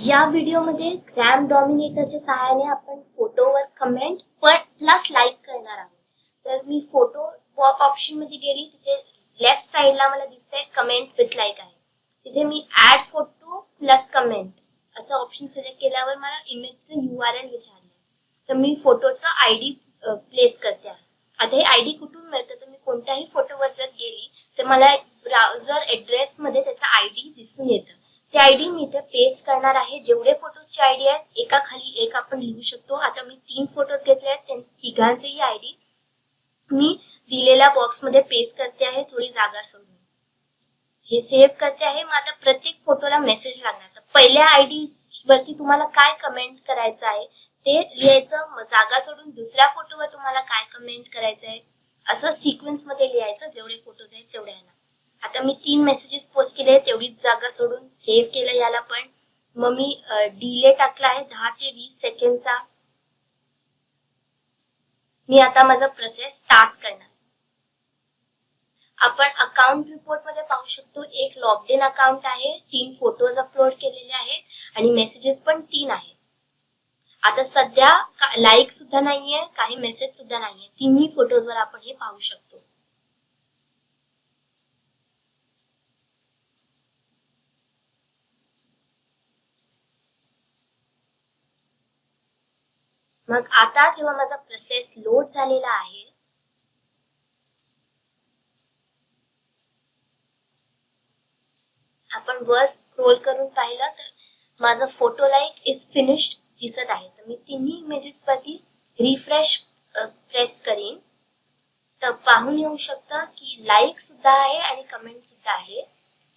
या व्हिडिओमध्ये ग्रॅम डॉमिनेटरच्या सहाय्याने आपण फोटोवर कमेंट पण प्लस लाईक करणार आहोत. तर मी फोटो ऑप्शनमध्ये गेली तिथे लेफ्ट साइडला मला दिसतंय कमेंट विथ लाईक आहे. तिथे मी ऍड फोटो प्लस कमेंट असं ऑप्शन सिलेक्ट केल्यावर मला इमेजचं यू आर एल विचारलं तर मी फोटोचा आय डी प्लेस करते आहे. आता हे आय डी कुठून मिळतं? तर मी कोणत्याही फोटोवर जर गेली तर मला ब्राउझर ऍड्रेस मध्ये त्याचा आय डी दिसून येतं. ते आय डी मी इथे पेस्ट करणार आहे. जेवढे फोटोजचे आय डी आहेत एका खाली एक आपण लिहू शकतो. आता मी तीन फोटोज घेतले आहेत. त्या तिघांचेही आय डी मी दिलेल्या बॉक्समध्ये पेस्ट करते आहे. थोडी जागा सोडून. हे सेव्ह करते आहे. मग आता प्रत्येक फोटोला मेसेज लागणार. तर पहिल्या आयडी वरती तुम्हाला काय कमेंट करायचं आहे ते लिहायचं. मग जागा सोडून दुसऱ्या फोटोवर तुम्हाला काय कमेंट करायचं आहे असं सिक्वेन्समध्ये लिहायचं. जेवढे फोटोज आहेत तेवढ्याला आता मी तीन मेसेजेस पोस्ट केले तेवढीच जागा सोडून सेव्ह केलं याला पण. मग मी डिले टाकला आहे दहा ते वीस सेकंडचा मी आता माझा प्रोसेस स्टार्ट करणार. आपण अकाउंट रिपोर्टमध्ये पाहू शकतो. एक लॉकडाऊन अकाउंट आहे. तीन फोटोज अपलोड केलेले आहेत. आणि मेसेजेस पण तीन आहेत. आता सध्या लाईक सुद्धा नाहीये. काही मेसेज सुद्धा नाहीये. तिन्ही फोटोजवर आपण हे पाहू शकतो. मग आता जेव्हा माझा प्रोसेस लोड झालेला आहे आपण वर स्क्रोल करून पाहिलं तर माझा फोटो लाईक इज फिनिश्ड दिसत आहे. तर मी तिन्ही इमेजेस वरती रिफ्रेश प्रेस करीन. तर पाहून येऊ शकता की लाईक सुद्धा आहे आणि कमेंट सुद्धा आहे.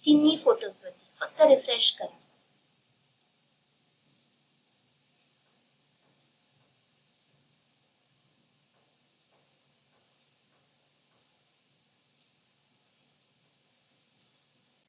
तिन्ही फोटोज वरती. फक्त रिफ्रेश करा.